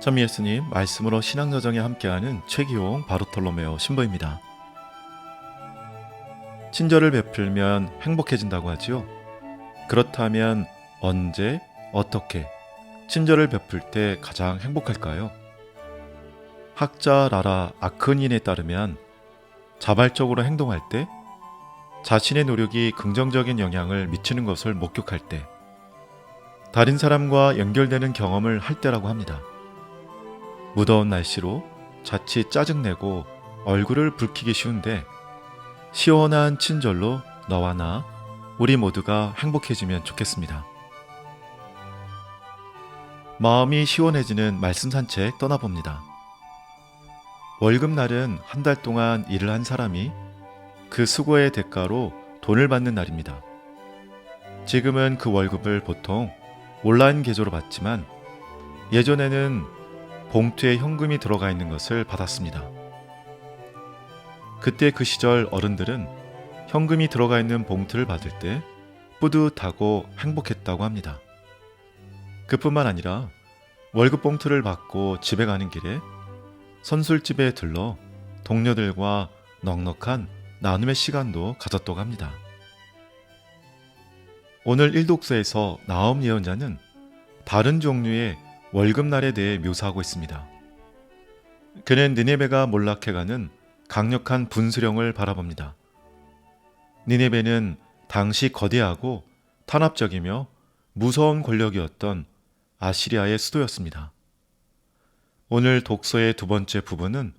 찬미 예수님 말씀으로 신앙여정에 함께하는 최기용 바르톨로메오 신부입니다. 친절을 베풀면 행복해진다고 하지요. 그렇다면 언제 어떻게 친절을 베풀 때 가장 행복할까요? 학자 라라 아크닌에 따르면 자발적으로 행동할 때 자신의 노력이 긍정적인 영향을 미치는 것을 목격할 때 다른 사람과 연결되는 경험을 할 때라고 합니다. 무더운 날씨로 자칫 짜증내고 얼굴을 붉히기 쉬운데 시원한 친절로 너와 나 우리 모두가 행복해지면 좋겠습니다. 마음이 시원해지는 말씀 산책 떠나봅니다. 월급날은 한 달 동안 일을 한 사람이 그 수고의 대가로 돈을 받는 날입니다. 지금은 그 월급을 보통 온라인 계좌로 받지만 예전에는 봉투에 현금이 들어가 있는 것을 받았습니다. 그때 그 시절 어른들은 현금이 들어가 있는 봉투를 받을 때 뿌듯하고 행복했다고 합니다. 그뿐만 아니라 월급 봉투를 받고 집에 가는 길에 선술집에 들러 동료들과 넉넉한 나눔의 시간도 가졌다고 합니다. 오늘 일독서에서 나옴 예언자는 다른 종류의 월급날에 대해 묘사하고 있습니다. 그는 니네베가 몰락해가는 강력한 분수령을 바라봅니다. 니네베는 당시 거대하고 탄압적이며 무서운 권력이었던 아시리아의 수도였습니다. 오늘 독서의 두 번째 부분은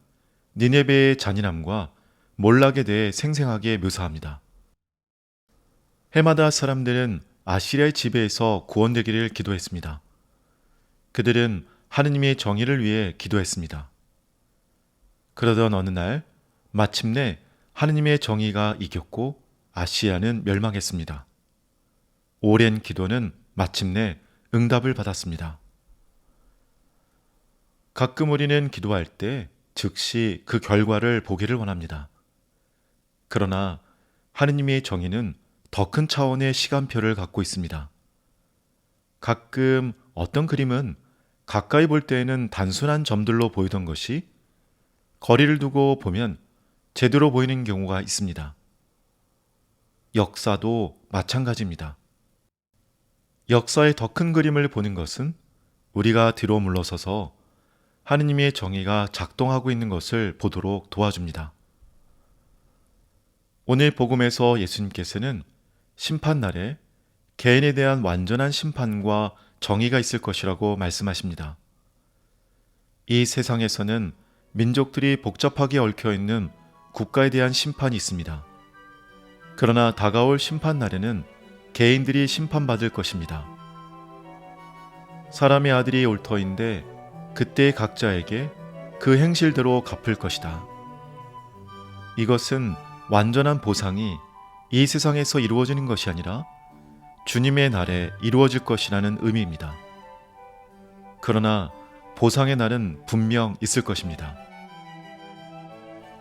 니네베의 잔인함과 몰락에 대해 생생하게 묘사합니다. 해마다 사람들은 아시리아의 지배에서 구원되기를 기도했습니다. 그들은 하느님의 정의를 위해 기도했습니다. 그러던 어느 날 마침내 하느님의 정의가 이겼고 아시아는 멸망했습니다. 오랜 기도는 마침내 응답을 받았습니다. 가끔 우리는 기도할 때 즉시 그 결과를 보기를 원합니다. 그러나 하느님의 정의는 더 큰 차원의 시간표를 갖고 있습니다. 가끔 어떤 그림은 가까이 볼 때에는 단순한 점들로 보이던 것이 거리를 두고 보면 제대로 보이는 경우가 있습니다. 역사도 마찬가지입니다. 역사의 더 큰 그림을 보는 것은 우리가 뒤로 물러서서 하느님의 정의가 작동하고 있는 것을 보도록 도와줍니다. 오늘 복음에서 예수님께서는 심판날에 개인에 대한 완전한 심판과 정의가 있을 것이라고 말씀하십니다. 이 세상에서는 민족들이 복잡하게 얽혀 있는 국가에 대한 심판이 있습니다. 그러나 다가올 심판 날에는 개인들이 심판받을 것입니다. 사람의 아들이 올 터인데 그때 각자에게 그 행실대로 갚을 것이다. 이것은 완전한 보상이 이 세상에서 이루어지는 것이 아니라 주님의 날에 이루어질 것이라는 의미입니다. 그러나 보상의 날은 분명 있을 것입니다.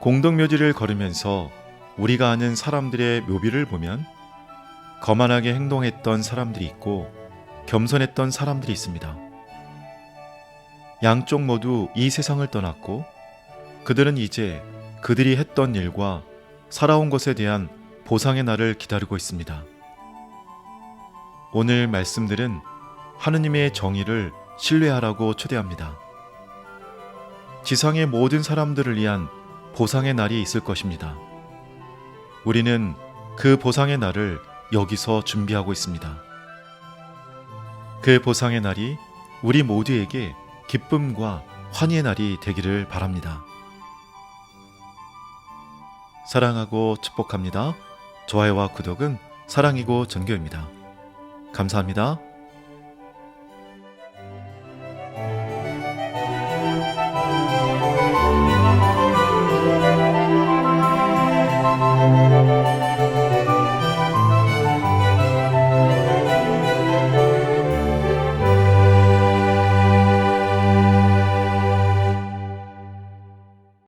공동묘지를 걸으면서 우리가 아는 사람들의 묘비를 보면 거만하게 행동했던 사람들이 있고 겸손했던 사람들이 있습니다. 양쪽 모두 이 세상을 떠났고 그들은 이제 그들이 했던 일과 살아온 것에 대한 보상의 날을 기다리고 있습니다. 오늘 말씀들은 하느님의 정의를 신뢰하라고 초대합니다. 지상의 모든 사람들을 위한 보상의 날이 있을 것입니다. 우리는 그 보상의 날을 여기서 준비하고 있습니다. 그 보상의 날이 우리 모두에게 기쁨과 환희의 날이 되기를 바랍니다. 사랑하고 축복합니다. 좋아요와 구독은 사랑이고 전교입니다. 감사합니다.